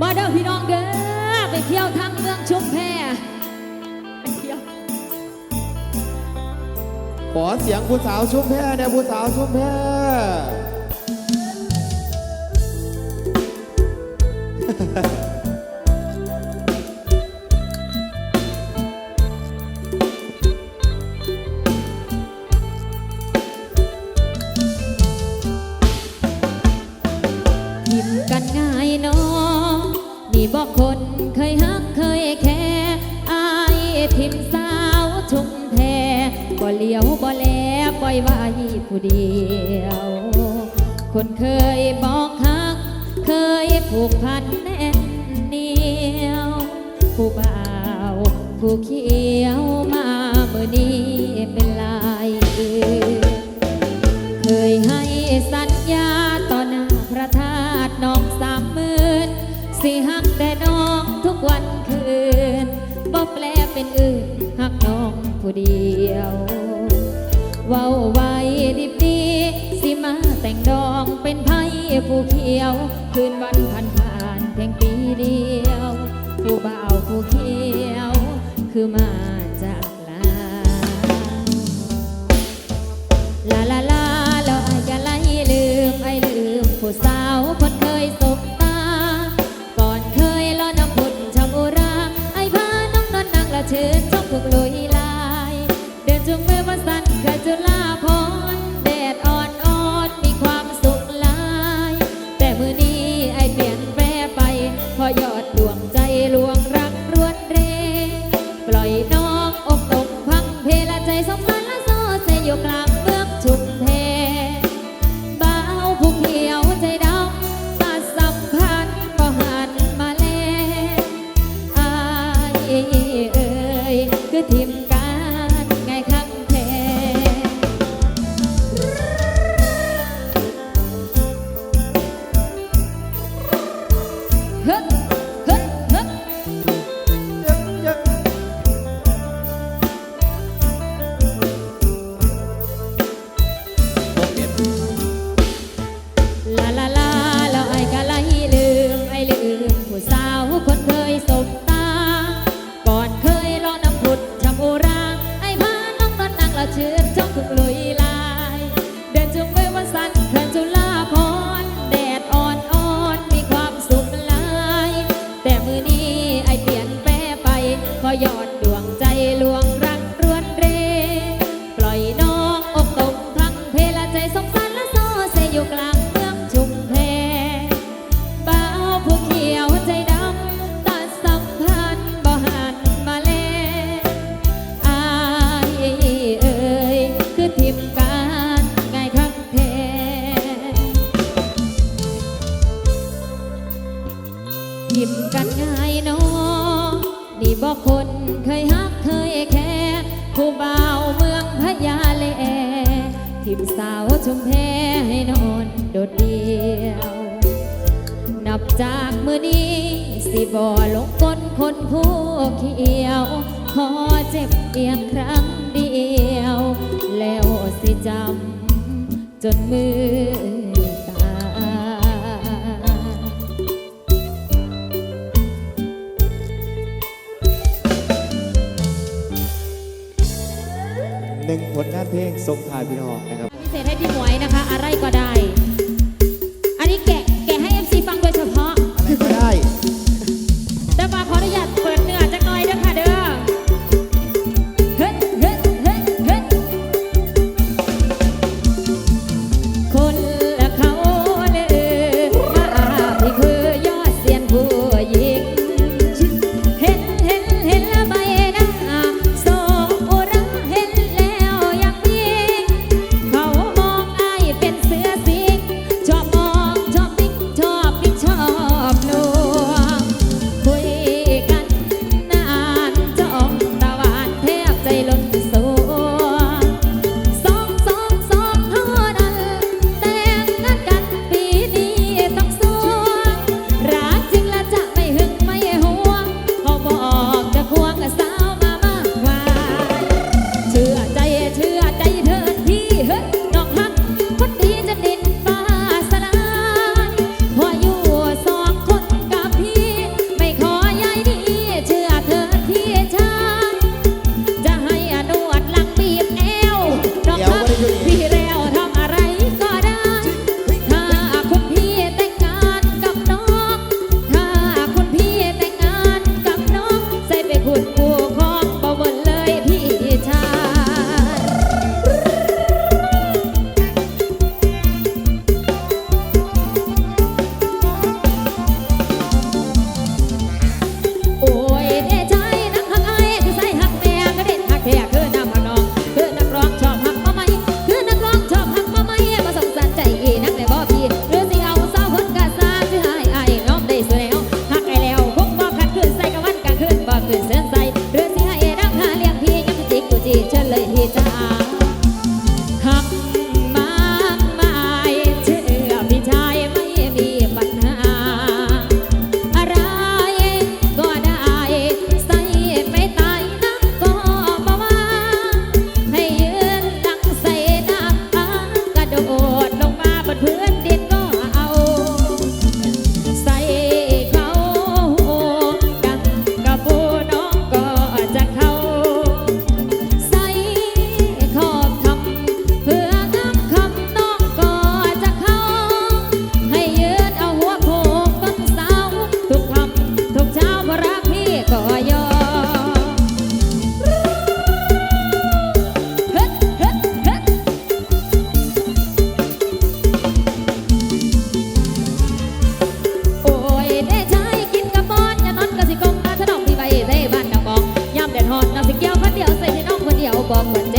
มาเด้อพี่น้องเด้อไปเที่ยวทางเมืองชุมแพขอเสียงผู้สาวชุมแพเนี่ยผู้สาวชุมแพฮู่้เดียว คนเคยบอกทัก เคยผูกพันแน่นเหนียว ผู้บ่าวผู้เขียวมาเมื่อนี้เป็นลายเคยให้สัญญาต่อหน้าพระธาตุน้องสามหมื่นสิหักแต่น้องทุกวันคืนบ่แปลเป็นอื่นหักน้องผู้เดียว ว้าไว้ดิบดีสิมาแต่งดองเป็นไพ่ผู้เขียว คืนวันผ่านผ่านเพียงปีเดียว ผู้เบาผู้เขียว คือมาจากลาลาลาลาแล้วอายจะไล่ลืมไอ้ลืม ผู้สาวคนเคยสบตา เพลงทรงทายพี่น้องนะครับพิเศษให้พี่หวยนะคะ อะไรก็ได้ Come.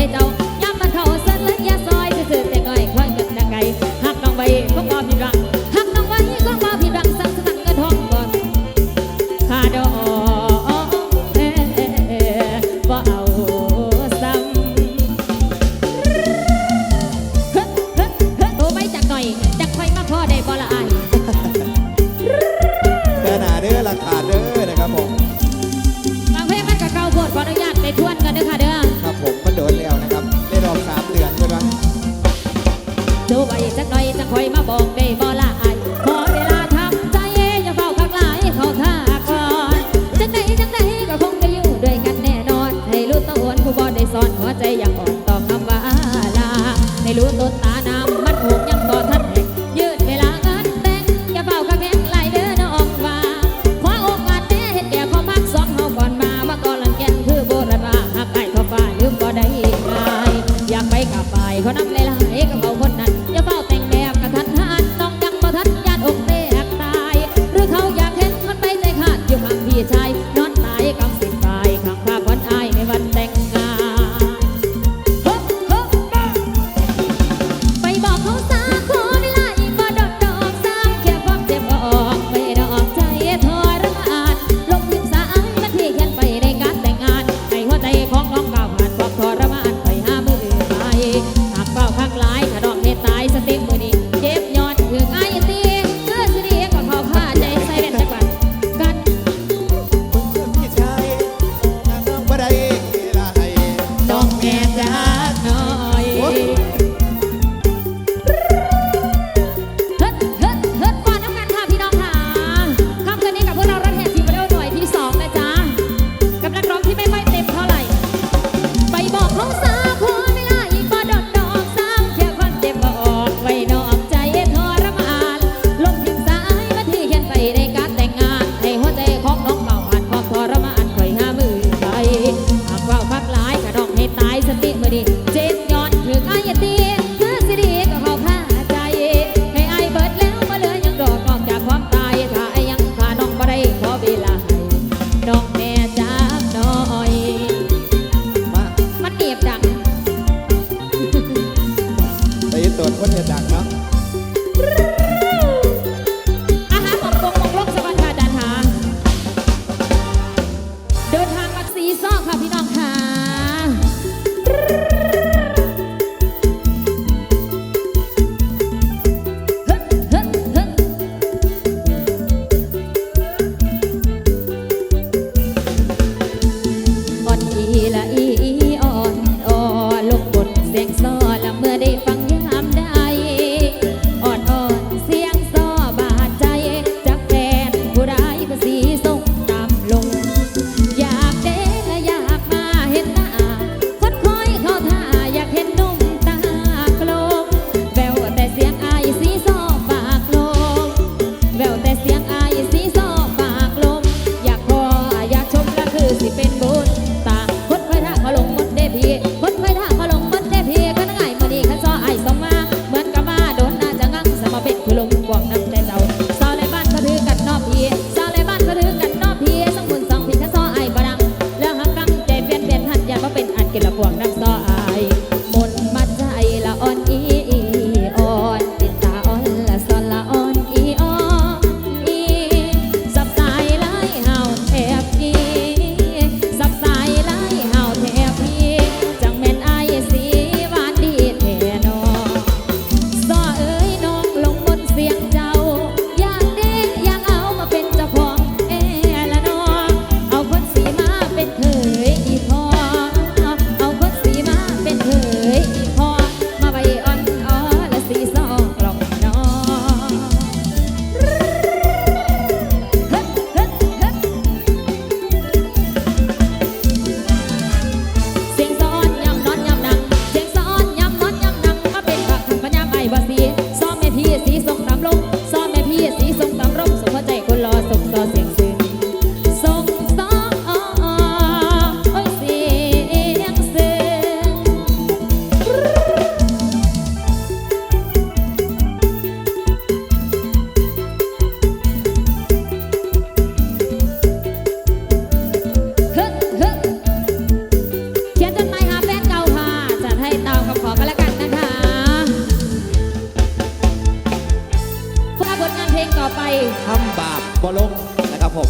ผม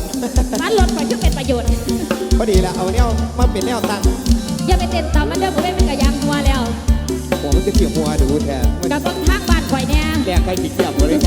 มันลดไปที่เป็นประโยชน์ พอดีแล้วเอาแนวมาเป็นแนวตั้งอย่าไปเต้นตามมันเด้อผมไม่เป็นกระยางหัวแล้วผมมันจะเกี่ยวหัวดูแทนกระต้นทักบ้านข่อยแน่แดกใครติดเกี่ยวหัวเลย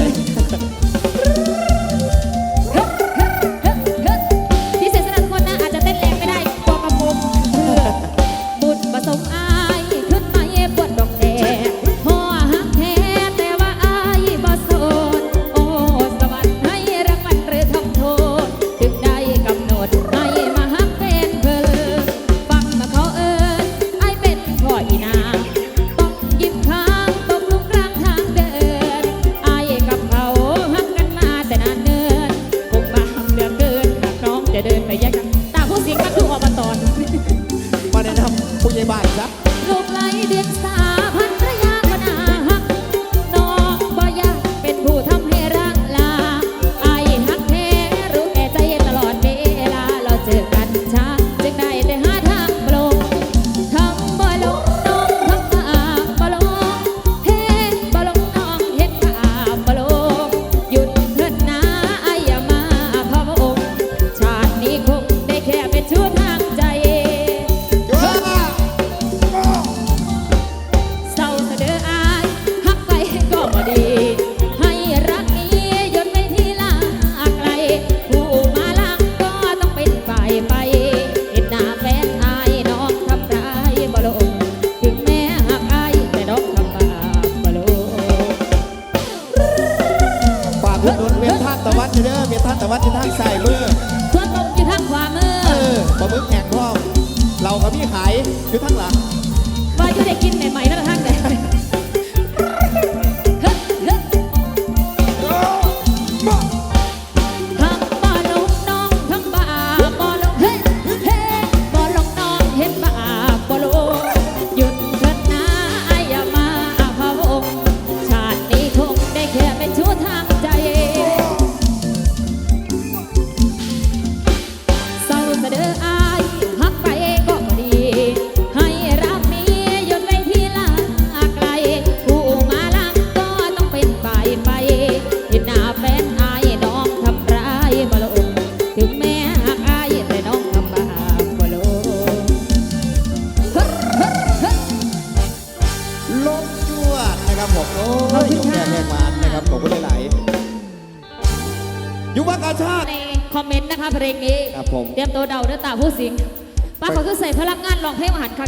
จเดินไปแย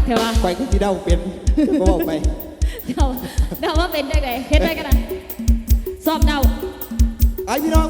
เทวะข่คือสิเดาเป็นก็บอกไปเดาเดาว่าเป็นได้ไงเห็นได้กันนะสอบเดาไอ้พี่น้อง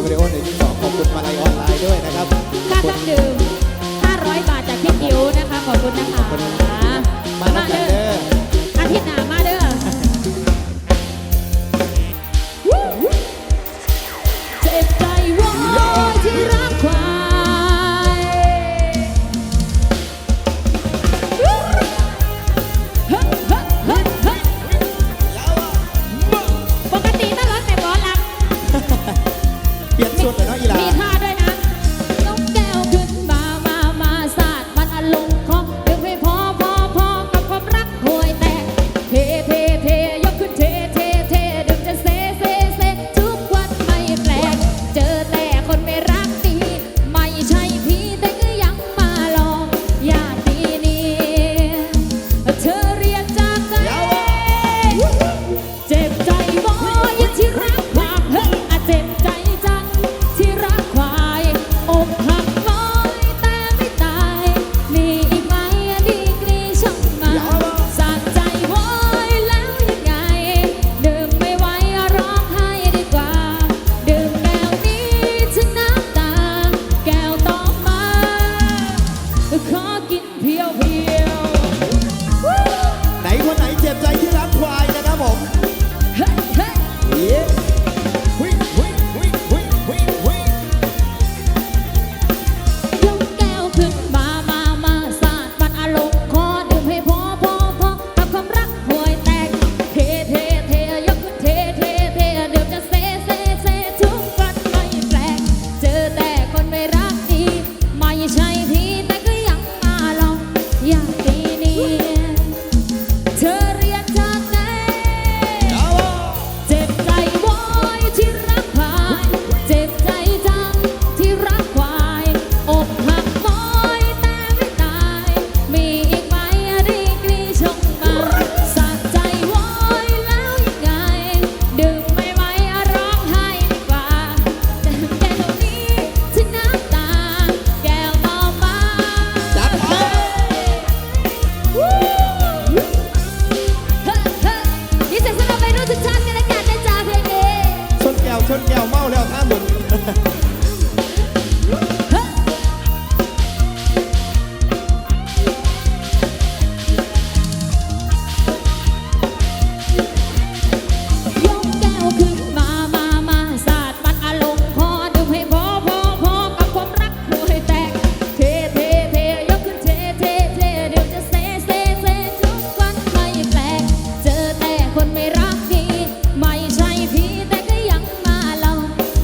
Quebreones, no, con tus.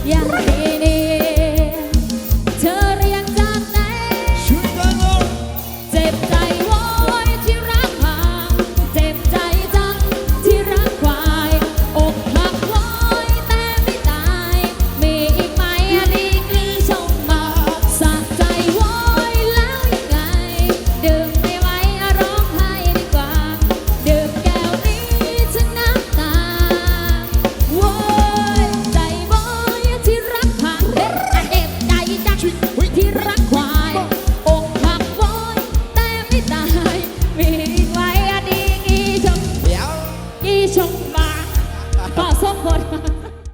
Yeah.